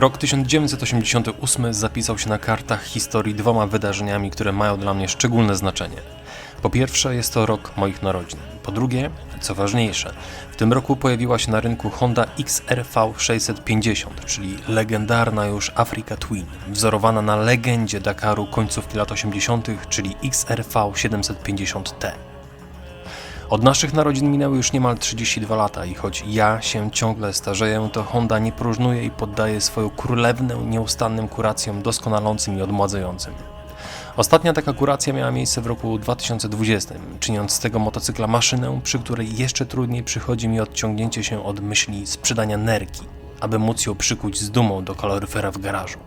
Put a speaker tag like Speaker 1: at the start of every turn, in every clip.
Speaker 1: Rok 1988 zapisał się na kartach historii dwoma wydarzeniami, które mają dla mnie szczególne znaczenie. Po pierwsze, jest to rok moich narodzin. Po drugie, co ważniejsze, w tym roku pojawiła się na rynku Honda XRV 650, czyli legendarna już Africa Twin, wzorowana na legendzie Dakaru końcówki lat 80., czyli XRV 750T. Od naszych narodzin minęły już niemal 32 lata i choć ja się ciągle starzeję, to Honda nie próżnuje i poddaje swoją królewnę nieustannym kuracjom doskonalącym i odmładzającym. Ostatnia taka kuracja miała miejsce w roku 2020, czyniąc z tego motocykla maszynę, przy której jeszcze trudniej przychodzi mi odciągnięcie się od myśli sprzedania nerki, aby móc ją przykuć z dumą do kaloryfera w garażu.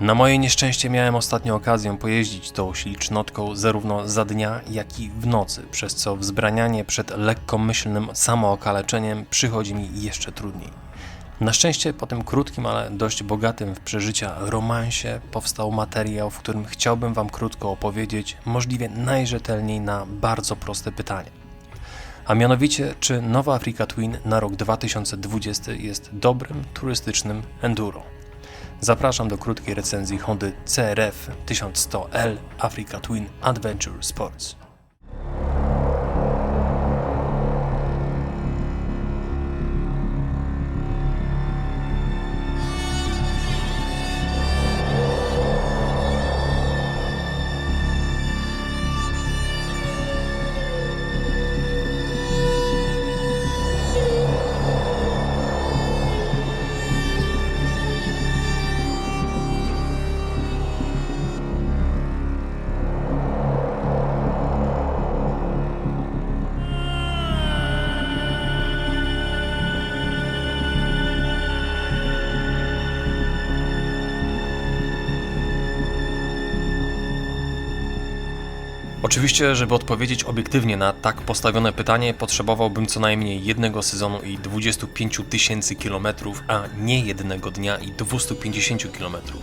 Speaker 1: Na moje nieszczęście miałem ostatnio okazję pojeździć tą ślicznotką zarówno za dnia, jak i w nocy, przez co wzbranianie przed lekkomyślnym samookaleczeniem przychodzi mi jeszcze trudniej. Na szczęście po tym krótkim, ale dość bogatym w przeżycia romansie powstał materiał, w którym chciałbym Wam krótko opowiedzieć, możliwie najrzetelniej na bardzo proste pytanie. A mianowicie, czy nowa Africa Twin na rok 2020 jest dobrym, turystycznym enduro? Zapraszam do krótkiej recenzji Hondy CRF 1100L Africa Twin Adventure Sports. Oczywiście, żeby odpowiedzieć obiektywnie na tak postawione pytanie, potrzebowałbym co najmniej jednego sezonu i 25 tysięcy kilometrów, a nie jednego dnia i 250 kilometrów.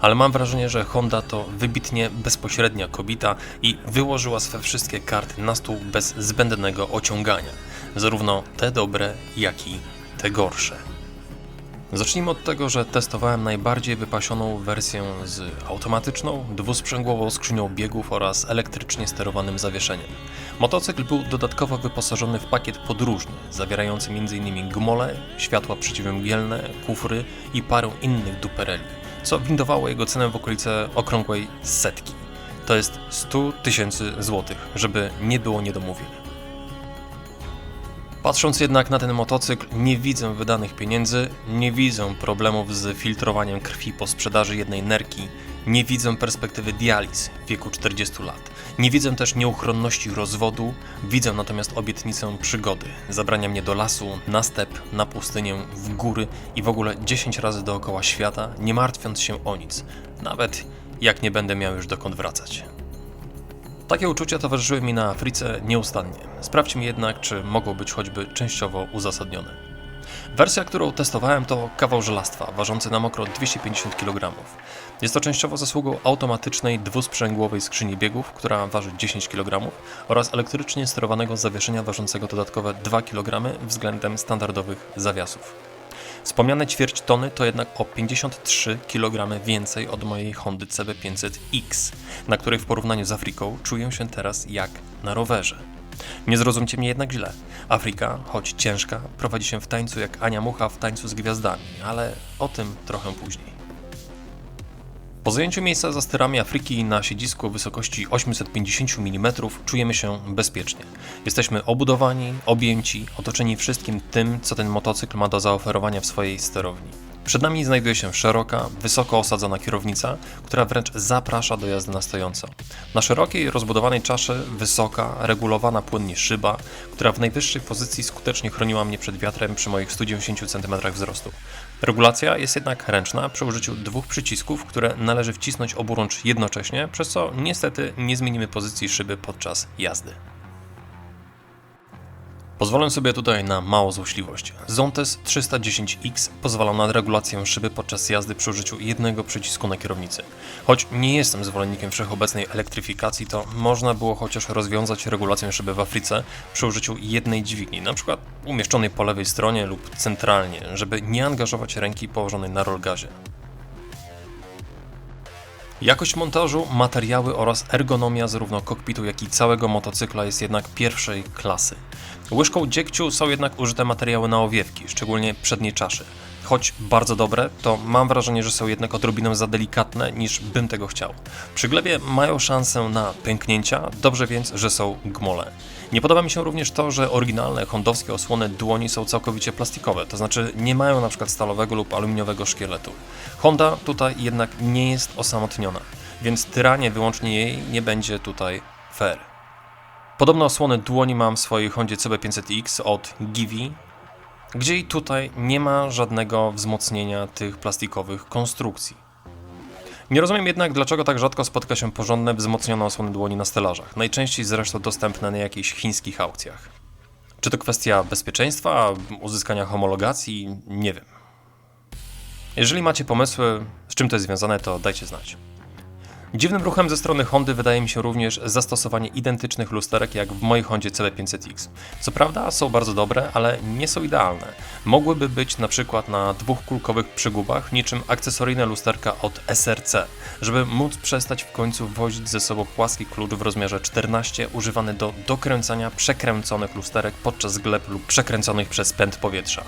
Speaker 1: Ale mam wrażenie, że Honda to wybitnie bezpośrednia kobieta i wyłożyła swe wszystkie karty na stół bez zbędnego ociągania. Zarówno te dobre, jak i te gorsze. Zacznijmy od tego, że testowałem najbardziej wypasioną wersję z automatyczną, dwusprzęgłową skrzynią biegów oraz elektrycznie sterowanym zawieszeniem. Motocykl był dodatkowo wyposażony w pakiet podróżny, zawierający m.in. gumole, światła przeciwmgielne, kufry i parę innych dupereli, co windowało jego cenę w okolice okrągłej setki. To jest 100 tysięcy złotych, żeby nie było niedomówień. Patrząc jednak na ten motocykl, nie widzę wydanych pieniędzy, nie widzę problemów z filtrowaniem krwi po sprzedaży jednej nerki, nie widzę perspektywy dializ w wieku 40 lat. Nie widzę też nieuchronności rozwodu, widzę natomiast obietnicę przygody. Zabrania mnie do lasu, na step, na pustynię, w góry i w ogóle 10 razy dookoła świata, nie martwiąc się o nic. Nawet jak nie będę miał już dokąd wracać. Takie uczucia towarzyszyły mi na Afryce nieustannie. Sprawdźmy jednak, czy mogą być choćby częściowo uzasadnione. Wersja, którą testowałem, to kawał żelastwa, ważący na mokro 250 kg. Jest to częściowo zasługą automatycznej dwusprzęgłowej skrzyni biegów, która waży 10 kg, oraz elektrycznie sterowanego zawieszenia ważącego dodatkowe 2 kg względem standardowych zawiasów. Wspomniane ćwierć tony to jednak o 53 kg więcej od mojej Hondy CB500X, na której w porównaniu z Afriką czuję się teraz jak na rowerze. Nie zrozumcie mnie jednak źle. Afryka, choć ciężka, prowadzi się w tańcu jak Ania Mucha w tańcu z gwiazdami, ale o tym trochę później. Po zajęciu miejsca za sterami Afryki na siedzisku o wysokości 850 mm czujemy się bezpiecznie. Jesteśmy obudowani, objęci, otoczeni wszystkim tym, co ten motocykl ma do zaoferowania w swojej sterowni. Przed nami znajduje się szeroka, wysoko osadzona kierownica, która wręcz zaprasza do jazdy na stojąco. Na szerokiej, rozbudowanej czasze wysoka, regulowana płynnie szyba, która w najwyższej pozycji skutecznie chroniła mnie przed wiatrem przy moich 190 cm wzrostu. Regulacja jest jednak ręczna przy użyciu dwóch przycisków, które należy wcisnąć oburącz jednocześnie, przez co niestety nie zmienimy pozycji szyby podczas jazdy. Pozwolę sobie tutaj na małą złośliwość. Zontes 310X pozwala na regulację szyby podczas jazdy przy użyciu jednego przycisku na kierownicy. Choć nie jestem zwolennikiem wszechobecnej elektryfikacji, to można było chociaż rozwiązać regulację szyby w Afryce przy użyciu jednej dźwigni, przykład umieszczonej po lewej stronie lub centralnie, żeby nie angażować ręki położonej na rolgazie. Jakość montażu, materiały oraz ergonomia zarówno kokpitu, jak i całego motocykla jest jednak pierwszej klasy. Łyżką dziegciu są jednak użyte materiały na owiewki, szczególnie przednie czaszy. Choć bardzo dobre, to mam wrażenie, że są jednak odrobinę za delikatne niż bym tego chciał. Przy glebie mają szansę na pęknięcia, dobrze więc, że są gmole. Nie podoba mi się również to, że oryginalne hondowskie osłony dłoni są całkowicie plastikowe, to znaczy nie mają na przykład stalowego lub aluminiowego szkieletu. Honda tutaj jednak nie jest osamotniona, więc tyranie wyłącznie jej nie będzie tutaj fair. Podobne osłony dłoni mam w swojej Hondzie CB500X od Givi, gdzie i tutaj nie ma żadnego wzmocnienia tych plastikowych konstrukcji. Nie rozumiem jednak, dlaczego tak rzadko spotyka się porządne, wzmocnione osłony dłoni na stelażach, najczęściej zresztą dostępne na jakichś chińskich aukcjach. Czy to kwestia bezpieczeństwa, uzyskania homologacji? Nie wiem. Jeżeli macie pomysły, z czym to jest związane, to dajcie znać. Dziwnym ruchem ze strony Hondy wydaje mi się również zastosowanie identycznych lusterek jak w mojej Hondzie CB500X. Co prawda są bardzo dobre, ale nie są idealne. Mogłyby być na przykład na dwóch kulkowych przygubach, niczym akcesoryjne lusterka od SRC, żeby móc przestać w końcu wozić ze sobą płaski klucz w rozmiarze 14 używany do dokręcania przekręconych lusterek podczas gleb lub przekręconych przez pęd powietrza.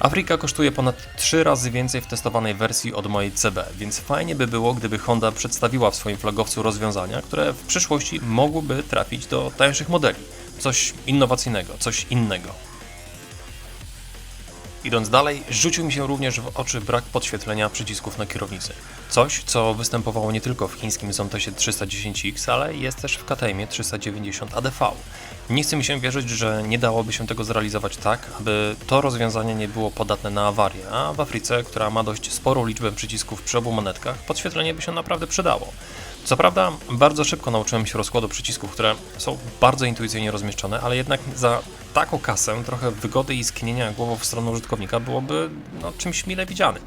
Speaker 1: Afryka kosztuje ponad 3 razy więcej w testowanej wersji od mojej CB, więc fajnie by było, gdyby Honda przedstawiła w swoim flagowcu rozwiązania, które w przyszłości mogłyby trafić do tańszych modeli. Coś innowacyjnego, coś innego. Idąc dalej, rzucił mi się również w oczy brak podświetlenia przycisków na kierownicy. Coś, co występowało nie tylko w chińskim Zontesie 310X, ale jest też w KTM 390 ADV. Nie chce mi się wierzyć, że nie dałoby się tego zrealizować tak, aby to rozwiązanie nie było podatne na awarię, a w Afryce, która ma dość sporą liczbę przycisków przy obu monetkach, podświetlenie by się naprawdę przydało. Co prawda, bardzo szybko nauczyłem się rozkładu przycisków, które są bardzo intuicyjnie rozmieszczone, ale jednak za taką kasę trochę wygody i skinienia głową w stronę użytkownika byłoby no, czymś mile widzianym.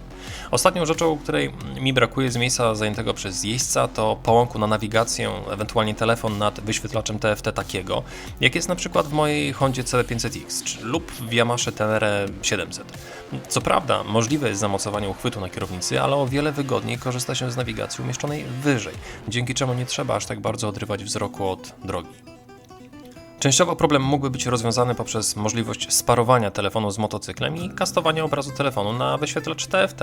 Speaker 1: Ostatnią rzeczą, której mi brakuje z miejsca zajętego przez jeźdźca, to połąku na nawigację, ewentualnie telefon nad wyświetlaczem TFT takiego, jak jest na przykład w mojej Hondzie CB500X lub w Yamaha Tenere 700. Co prawda, możliwe jest zamocowanie uchwytu na kierownicy, ale o wiele wygodniej korzysta się z nawigacji umieszczonej wyżej, dzięki czemu nie trzeba aż tak bardzo odrywać wzroku od drogi. Częściowo problem mógłby być rozwiązany poprzez możliwość sparowania telefonu z motocyklem i kastowania obrazu telefonu na wyświetlacz TFT.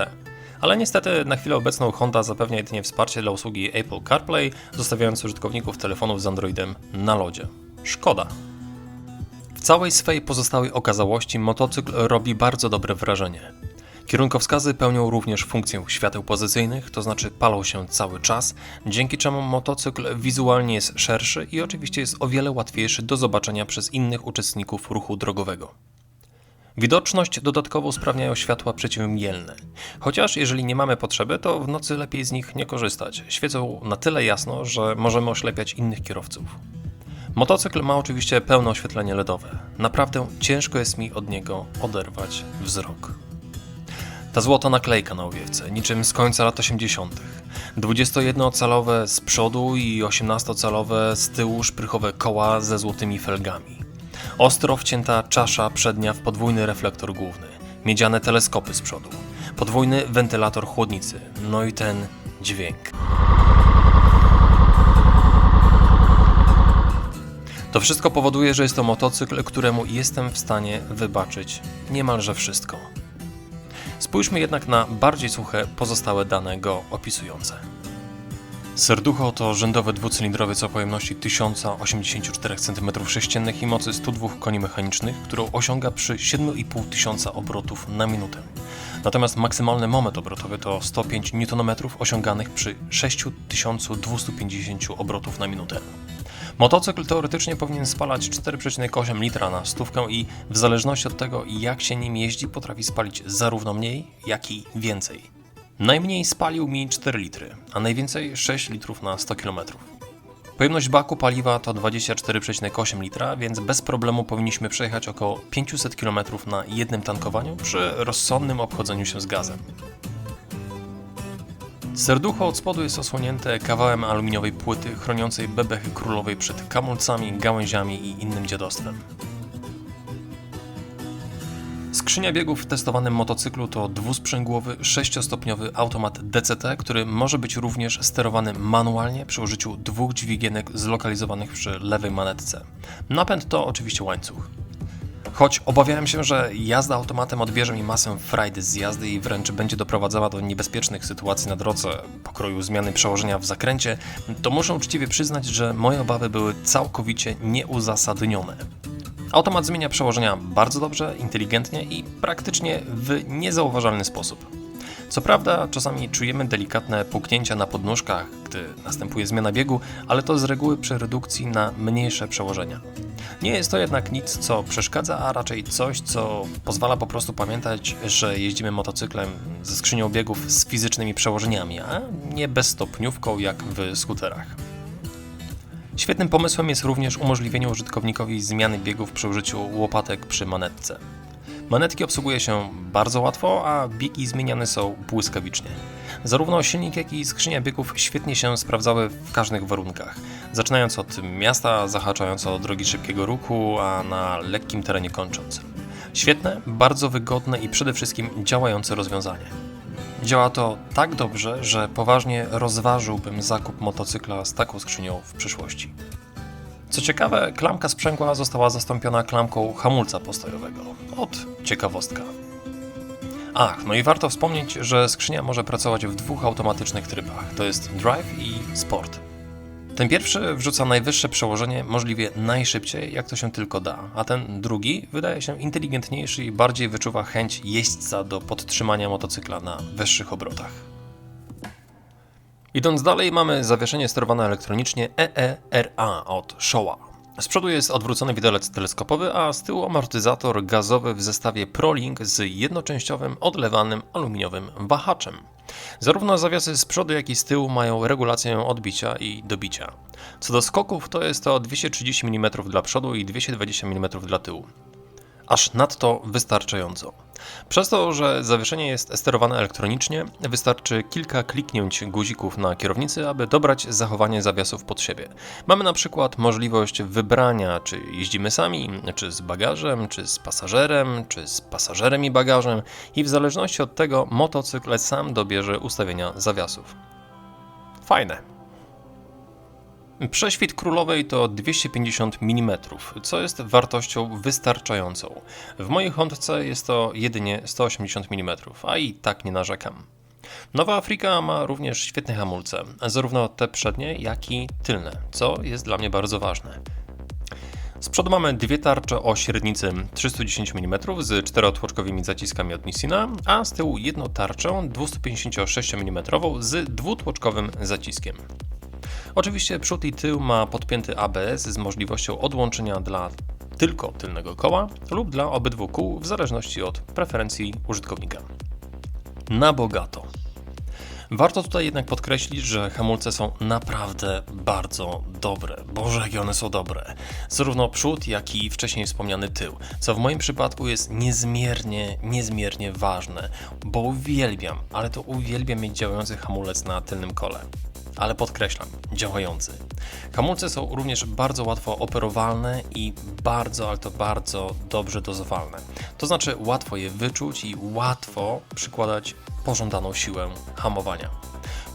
Speaker 1: Ale niestety na chwilę obecną Honda zapewnia jedynie wsparcie dla usługi Apple CarPlay, zostawiając użytkowników telefonów z Androidem na lodzie. Szkoda. W całej swej pozostałej okazałości motocykl robi bardzo dobre wrażenie. Kierunkowskazy pełnią również funkcję świateł pozycyjnych, to znaczy palą się cały czas, dzięki czemu motocykl wizualnie jest szerszy i oczywiście jest o wiele łatwiejszy do zobaczenia przez innych uczestników ruchu drogowego. Widoczność dodatkowo usprawniają światła przeciwmgielne. Chociaż jeżeli nie mamy potrzeby, to w nocy lepiej z nich nie korzystać. Świecą na tyle jasno, że możemy oślepiać innych kierowców. Motocykl ma oczywiście pełne oświetlenie LEDowe. Naprawdę ciężko jest mi od niego oderwać wzrok. Ta złota naklejka na owiewce, niczym z końca lat 80. 21-calowe z przodu i 18-calowe z tyłu szprychowe koła ze złotymi felgami. Ostro wcięta czasza przednia w podwójny reflektor główny, miedziane teleskopy z przodu, podwójny wentylator chłodnicy, no i ten dźwięk. To wszystko powoduje, że jest to motocykl, któremu jestem w stanie wybaczyć niemalże wszystko. Spójrzmy jednak na bardziej suche pozostałe dane go opisujące. Serducho to rzędowy dwucylindrowiec o pojemności 1084 cm3 i mocy 102 koni mechanicznych, którą osiąga przy 7,5 tysiąca obrotów na minutę. Natomiast maksymalny moment obrotowy to 105 Nm osiąganych przy 6250 obrotów na minutę. Motocykl teoretycznie powinien spalać 4,8 litra na stówkę i w zależności od tego jak się nim jeździ potrafi spalić zarówno mniej, jak i więcej. Najmniej spalił mi 4 litry, a najwięcej 6 litrów na 100 km. Pojemność baku paliwa to 24,8 litra, więc bez problemu powinniśmy przejechać około 500 km na jednym tankowaniu przy rozsądnym obchodzeniu się z gazem. Serducho od spodu jest osłonięte kawałem aluminiowej płyty chroniącej bebechy królowej przed kamulcami, gałęziami i innym dziadostwem. Skrzynia biegów w testowanym motocyklu to dwusprzęgłowy, sześciostopniowy automat DCT, który może być również sterowany manualnie przy użyciu dwóch dźwigienek zlokalizowanych przy lewej manetce. Napęd to oczywiście łańcuch. Choć obawiałem się, że jazda automatem odbierze mi masę frajdy z jazdy i wręcz będzie doprowadzała do niebezpiecznych sytuacji na drodze, pokroju zmiany przełożenia w zakręcie, to muszę uczciwie przyznać, że moje obawy były całkowicie nieuzasadnione. Automat zmienia przełożenia bardzo dobrze, inteligentnie i praktycznie w niezauważalny sposób. Co prawda, czasami czujemy delikatne puknięcia na podnóżkach, gdy następuje zmiana biegu, ale to z reguły przy redukcji na mniejsze przełożenia. Nie jest to jednak nic, co przeszkadza, a raczej coś, co pozwala po prostu pamiętać, że jeździmy motocyklem ze skrzynią biegów z fizycznymi przełożeniami, a nie bezstopniówką jak w skuterach. Świetnym pomysłem jest również umożliwienie użytkownikowi zmiany biegów przy użyciu łopatek przy manetce. Manetki obsługuje się bardzo łatwo, a biegi zmieniane są błyskawicznie. Zarówno silnik, jak i skrzynia biegów świetnie się sprawdzały w każdych warunkach, zaczynając od miasta, zahaczając o drogi szybkiego ruchu, a na lekkim terenie kończąc. Świetne, bardzo wygodne i przede wszystkim działające rozwiązanie. Działa to tak dobrze, że poważnie rozważyłbym zakup motocykla z taką skrzynią w przyszłości. Co ciekawe, klamka sprzęgła została zastąpiona klamką hamulca postojowego. Od ciekawostka. Ach, no i warto wspomnieć, że skrzynia może pracować w dwóch automatycznych trybach, to jest Drive i Sport. Ten pierwszy wrzuca najwyższe przełożenie możliwie najszybciej, jak to się tylko da, a ten drugi wydaje się inteligentniejszy i bardziej wyczuwa chęć jeźdźca do podtrzymania motocykla na wyższych obrotach. Idąc dalej mamy zawieszenie sterowane elektronicznie EERA od Showa. Z przodu jest odwrócony widelec teleskopowy, a z tyłu amortyzator gazowy w zestawie ProLink z jednoczęściowym odlewanym aluminiowym wahaczem. Zarówno zawiasy z przodu, jak i z tyłu mają regulację odbicia i dobicia. Co do skoków, to jest to 230 mm dla przodu i 220 mm dla tyłu aż nadto wystarczająco. Przez to, że zawieszenie jest sterowane elektronicznie, wystarczy kilka kliknięć guzików na kierownicy, aby dobrać zachowanie zawiasów pod siebie. Mamy na przykład możliwość wybrania, czy jeździmy sami, czy z bagażem, czy z pasażerem, czy z pasażerem i bagażem, i w zależności od tego motocykl sam dobierze ustawienia zawiasów. Fajne. Prześwit królowej to 250 mm, co jest wartością wystarczającą. W mojej Hondce jest to jedynie 180 mm, a i tak nie narzekam. Nowa Afryka ma również świetne hamulce, zarówno te przednie, jak i tylne, co jest dla mnie bardzo ważne. Z przodu mamy dwie tarcze o średnicy 310 mm z czterotłoczkowymi zaciskami od Nissina, a z tyłu jedną tarczę 256 mm z dwutłoczkowym zaciskiem. Oczywiście przód i tył ma podpięty ABS z możliwością odłączenia dla tylko tylnego koła lub dla obydwu kół w zależności od preferencji użytkownika. Na bogato. Warto tutaj jednak podkreślić, że hamulce są naprawdę bardzo dobre. Boże, jakie one są dobre. Zarówno przód, jak i wcześniej wspomniany tył, co w moim przypadku jest niezmiernie, niezmiernie ważne, bo uwielbiam, ale to uwielbiam mieć działający hamulec na tylnym kole ale podkreślam, działający. Hamulce są również bardzo łatwo operowalne i bardzo, ale to bardzo dobrze dozowalne. To znaczy łatwo je wyczuć i łatwo przykładać pożądaną siłę hamowania.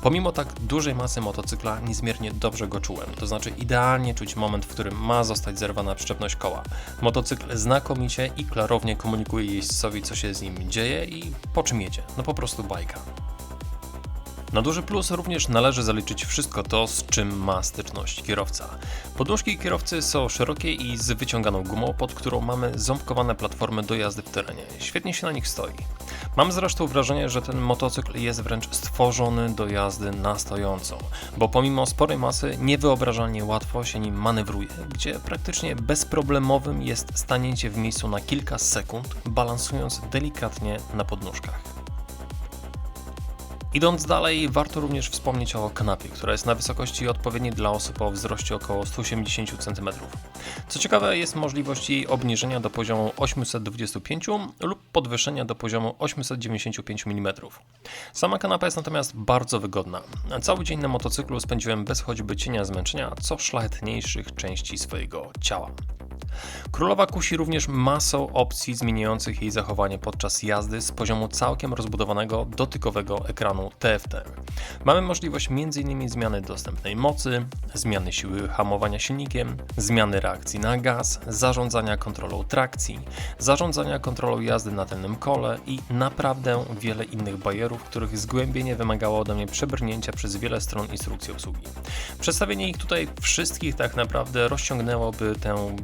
Speaker 1: Pomimo tak dużej masy motocykla niezmiernie dobrze go czułem, to znaczy idealnie czuć moment, w którym ma zostać zerwana przyczepność koła. Motocykl znakomicie i klarownie komunikuje jeźdźcowi co się z nim dzieje i po czym jedzie. No po prostu bajka. Na duży plus również należy zaliczyć wszystko to, z czym ma styczność kierowca. Podnóżki kierowcy są szerokie i z wyciąganą gumą, pod którą mamy ząbkowane platformy do jazdy w terenie. Świetnie się na nich stoi. Mam zresztą wrażenie, że ten motocykl jest wręcz stworzony do jazdy na stojąco, bo pomimo sporej masy niewyobrażalnie łatwo się nim manewruje, gdzie praktycznie bezproblemowym jest stanięcie w miejscu na kilka sekund, balansując delikatnie na podnóżkach. Idąc dalej, warto również wspomnieć o kanapie, która jest na wysokości odpowiedniej dla osób o wzroście około 180 cm. Co ciekawe, jest możliwość jej obniżenia do poziomu 825 lub podwyższenia do poziomu 895 mm. Sama kanapa jest natomiast bardzo wygodna. Cały dzień na motocyklu spędziłem bez choćby cienia zmęczenia, co szlachetniejszych części swojego ciała. Królowa kusi również masą opcji zmieniających jej zachowanie podczas jazdy z poziomu całkiem rozbudowanego dotykowego ekranu TFT. Mamy możliwość m.in. zmiany dostępnej mocy, zmiany siły hamowania silnikiem, zmiany reakcji na gaz, zarządzania kontrolą trakcji, zarządzania kontrolą jazdy na tylnym kole i naprawdę wiele innych bajerów, których zgłębienie wymagało ode mnie przebrnięcia przez wiele stron instrukcji obsługi. Przedstawienie ich tutaj wszystkich tak naprawdę rozciągnęłoby tę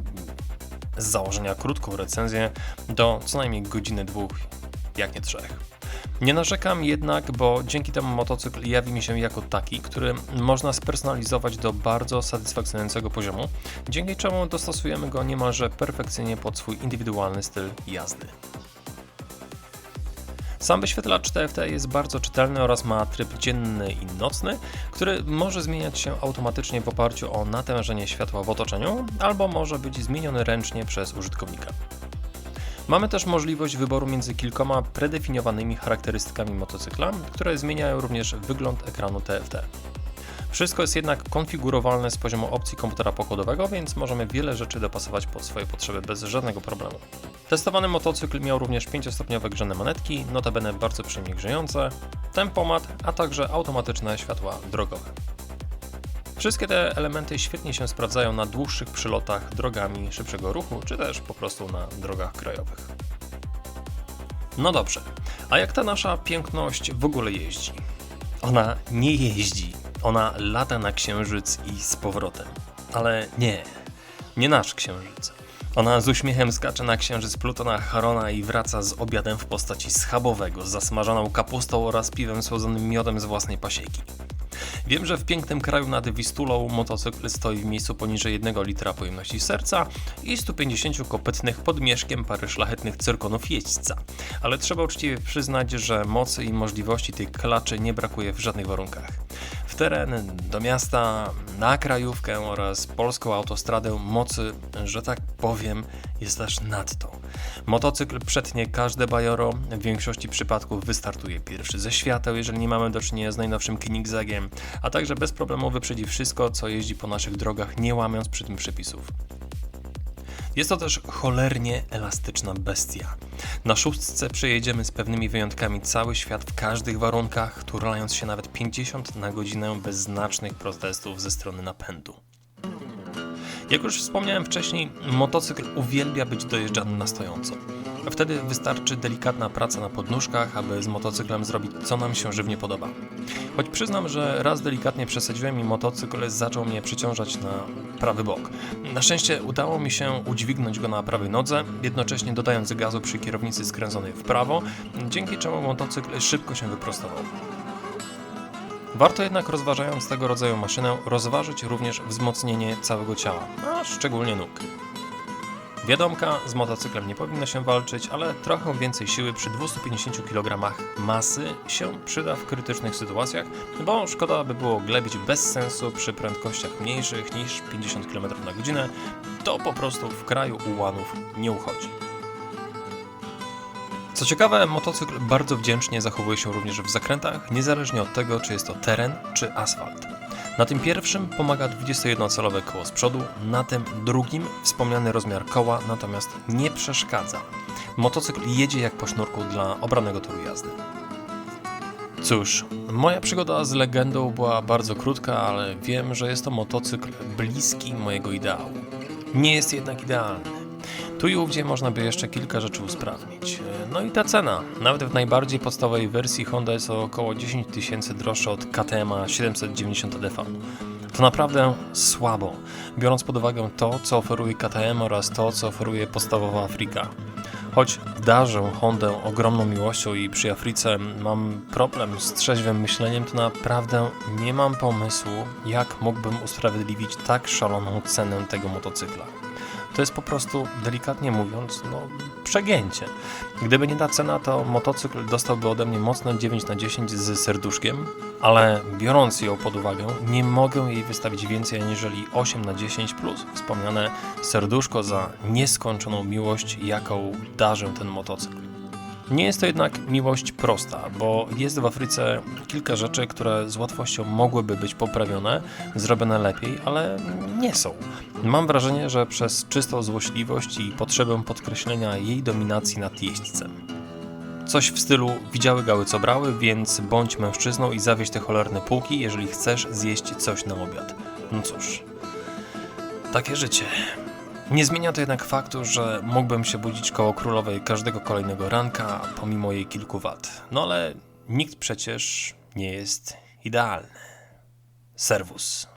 Speaker 1: z założenia krótką recenzję do co najmniej godziny dwóch, jak nie trzech. Nie narzekam jednak, bo dzięki temu motocykl jawi mi się jako taki, który można spersonalizować do bardzo satysfakcjonującego poziomu, dzięki czemu dostosujemy go niemalże perfekcyjnie pod swój indywidualny styl jazdy. Sam wyświetlacz TFT jest bardzo czytelny oraz ma tryb dzienny i nocny, który może zmieniać się automatycznie w oparciu o natężenie światła w otoczeniu, albo może być zmieniony ręcznie przez użytkownika. Mamy też możliwość wyboru między kilkoma predefiniowanymi charakterystykami motocykla, które zmieniają również wygląd ekranu TFT. Wszystko jest jednak konfigurowalne z poziomu opcji komputera pokładowego, więc możemy wiele rzeczy dopasować pod swoje potrzeby bez żadnego problemu. Testowany motocykl miał również 5-stopniowe grzane manetki, notabene bardzo przyjemnie grzejące, tempomat, a także automatyczne światła drogowe. Wszystkie te elementy świetnie się sprawdzają na dłuższych przylotach drogami szybszego ruchu, czy też po prostu na drogach krajowych. No dobrze, a jak ta nasza piękność w ogóle jeździ? Ona nie jeździ, ona lata na księżyc i z powrotem. Ale nie, nie nasz księżyc. Ona z uśmiechem skacze na księżyc Plutona Charona i wraca z obiadem w postaci schabowego, z zasmażoną kapustą oraz piwem słodzonym miodem z własnej pasieki. Wiem, że w pięknym kraju nad Wistulą motocykl stoi w miejscu poniżej 1 litra pojemności serca i 150 kopytnych pod mieszkiem pary szlachetnych cyrkonów jeźdźca. Ale trzeba uczciwie przyznać, że mocy i możliwości tej klaczy nie brakuje w żadnych warunkach. Teren, do miasta, na krajówkę oraz polską autostradę mocy, że tak powiem, jest aż nadto. Motocykl przetnie każde bajoro, w większości przypadków wystartuje pierwszy ze świateł, jeżeli nie mamy do czynienia z najnowszym Koenigseggiem, a także bez problemu wyprzedzi wszystko, co jeździ po naszych drogach, nie łamiąc przy tym przepisów. Jest to też cholernie elastyczna bestia. Na szóstce przejedziemy z pewnymi wyjątkami cały świat w każdych warunkach, turlając się nawet 50 na godzinę bez znacznych protestów ze strony napędu. Jak już wspomniałem wcześniej, motocykl uwielbia być dojeżdżany na stojąco. Wtedy wystarczy delikatna praca na podnóżkach, aby z motocyklem zrobić co nam się żywnie podoba. Choć przyznam, że raz delikatnie przesadziłem i motocykl zaczął mnie przyciążać na prawy bok. Na szczęście udało mi się udźwignąć go na prawej nodze, jednocześnie dodając gazu przy kierownicy skręconej w prawo, dzięki czemu motocykl szybko się wyprostował. Warto jednak rozważając tego rodzaju maszynę rozważyć również wzmocnienie całego ciała, a szczególnie nóg. Wiadomka, z motocyklem nie powinno się walczyć, ale trochę więcej siły przy 250 kg masy się przyda w krytycznych sytuacjach, bo szkoda by było glebić bez sensu przy prędkościach mniejszych niż 50 km na godzinę, to po prostu w kraju ułanów nie uchodzi. Co ciekawe, motocykl bardzo wdzięcznie zachowuje się również w zakrętach, niezależnie od tego, czy jest to teren, czy asfalt. Na tym pierwszym pomaga 21-calowe koło z przodu, na tym drugim wspomniany rozmiar koła natomiast nie przeszkadza. Motocykl jedzie jak po sznurku dla obranego toru jazdy. Cóż, moja przygoda z legendą była bardzo krótka, ale wiem, że jest to motocykl bliski mojego ideału. Nie jest jednak idealny. Tu i ówdzie można by jeszcze kilka rzeczy usprawnić. No i ta cena. Nawet w najbardziej podstawowej wersji Honda jest o około 10 tysięcy droższa od KTM 790 DV. To naprawdę słabo, biorąc pod uwagę to, co oferuje KTM oraz to, co oferuje podstawowa Afryka. Choć darzę Hondę ogromną miłością i przy Afryce mam problem z trzeźwym myśleniem, to naprawdę nie mam pomysłu, jak mógłbym usprawiedliwić tak szaloną cenę tego motocykla. To jest po prostu, delikatnie mówiąc, no, przegięcie. Gdyby nie ta cena, to motocykl dostałby ode mnie mocne 9 na 10 z serduszkiem, ale biorąc ją pod uwagę, nie mogę jej wystawić więcej aniżeli 8 na 10 plus wspomniane serduszko za nieskończoną miłość, jaką darzę ten motocykl. Nie jest to jednak miłość prosta, bo jest w Afryce kilka rzeczy, które z łatwością mogłyby być poprawione, zrobione lepiej, ale nie są. Mam wrażenie, że przez czystą złośliwość i potrzebę podkreślenia jej dominacji nad jeźdźcem. Coś w stylu widziały gały co brały, więc bądź mężczyzną i zawieź te cholerne półki, jeżeli chcesz zjeść coś na obiad. No cóż, takie życie. Nie zmienia to jednak faktu, że mógłbym się budzić koło królowej każdego kolejnego ranka, pomimo jej kilku wad. No ale nikt przecież nie jest idealny. Serwus.